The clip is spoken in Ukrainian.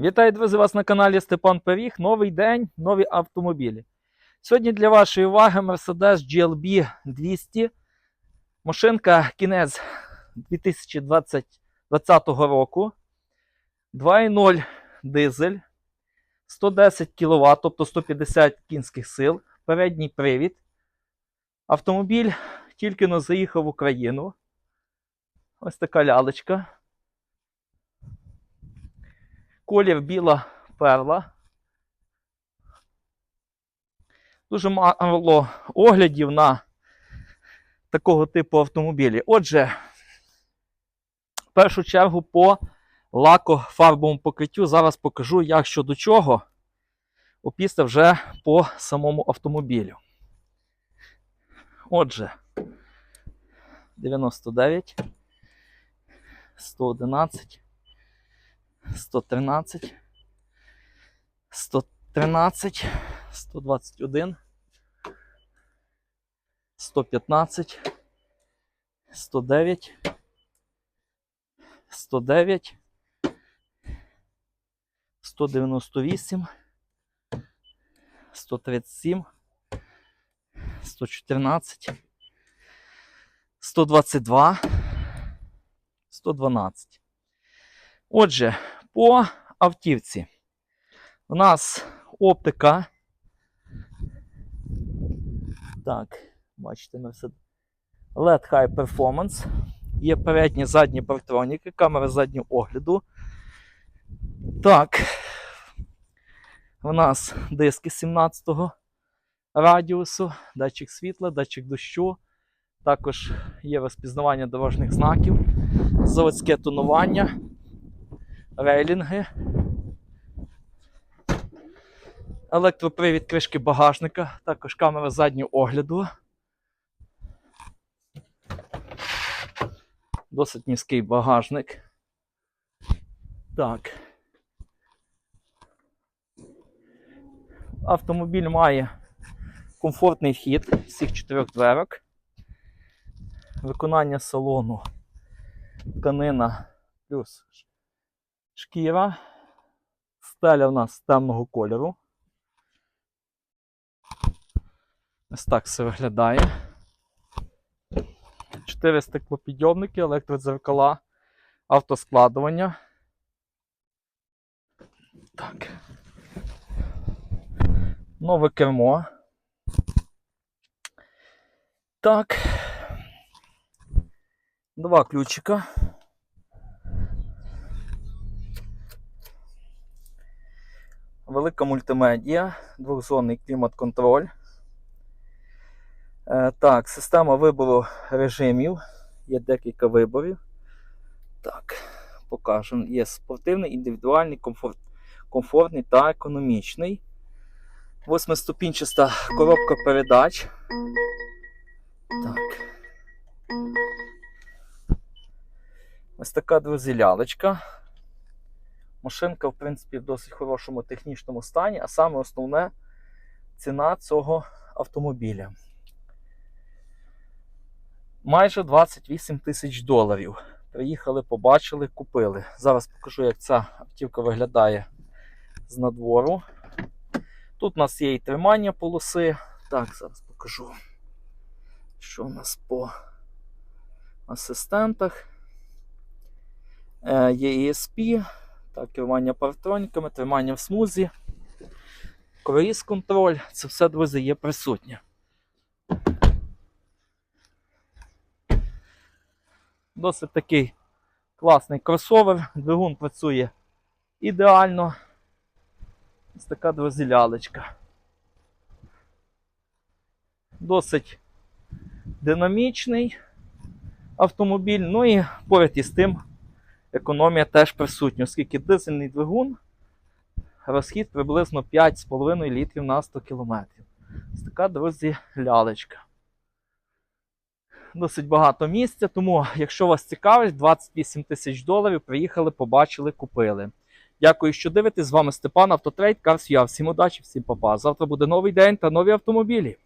Вітаю, друзі, вас на каналі Степан Пиріг. Новий день, нові автомобілі. Сьогодні для вашої уваги Mercedes GLB 200. Машинка кінець 2020 року. 2.0 дизель, 110 кВт, тобто 150 кінських сил, передній привід. Автомобіль тільки но заїхав в Україну. Ось така лялечка. Колір біла перла. Дуже мало оглядів на такого типу автомобілі. Отже, в першу чергу по лакофарбовому покриттю зараз покажу, як що до чого. Опісля вже по самому автомобілю. Отже, 99, 111. 113, 113, 121, 115, 109, 109, 198, 137, 114, 122, 112. Отже, по автівці у нас оптика. Так, бачите, ми все. LED High Performance. Є передні задні партроніки, камера заднього огляду. Так. У нас диски 17-го радіусу, датчик світла, датчик дощу. Також є розпізнавання дорожніх знаків, заводське тонування рейлінги. Електропривід кришки багажника, також камера заднього огляду. Досить низький багажник. Так. Автомобіль має комфортний вхід всіх чотирьох дверок. Виконання салону тканина плюс шкіра. Стеля в нас темного кольору. Ось так все виглядає. Чотири стеклопідйомники, електродзеркала, автоскладування. Так. Нове кермо. Так. Два ключика. Велика мультимедія, двохзонний клімат-контроль. Е, так, система вибору режимів. Є декілька виборів. Так, покажемо. Є спортивний, індивідуальний, комфорт, комфортний та економічний. Восьмиступінчаста коробка передач. Так. Ось така, друзі, лялечка. Машинка, в принципі, в досить хорошому технічному стані, а саме основне ціна цього автомобіля. Майже 28 тисяч доларів. Приїхали, побачили, купили. Зараз покажу, як ця автівка виглядає з надвору. Тут у нас є і тримання полоси. Так, зараз покажу, що у нас по асистентах. Е, Є ESP. Так, керування партроніками, тримання в смузі, круїз контроль. Це все, друзі, є присутнє. Досить такий класний кросовер. Двигун працює ідеально. Ось така, друзі, лялечка. Досить динамічний автомобіль. Ну і поряд із тим економія теж присутня, оскільки дизельний двигун розхід приблизно 5,5 літрів на 100 км. Ось така, друзі, лялечка. Досить багато місця, тому, якщо вас цікавить, 28 тисяч доларів приїхали, побачили, купили. Дякую, що дивитесь. З вами Степан Автотрейд, Карс Я. Всім удачі, всім папа. Завтра буде новий день та нові автомобілі.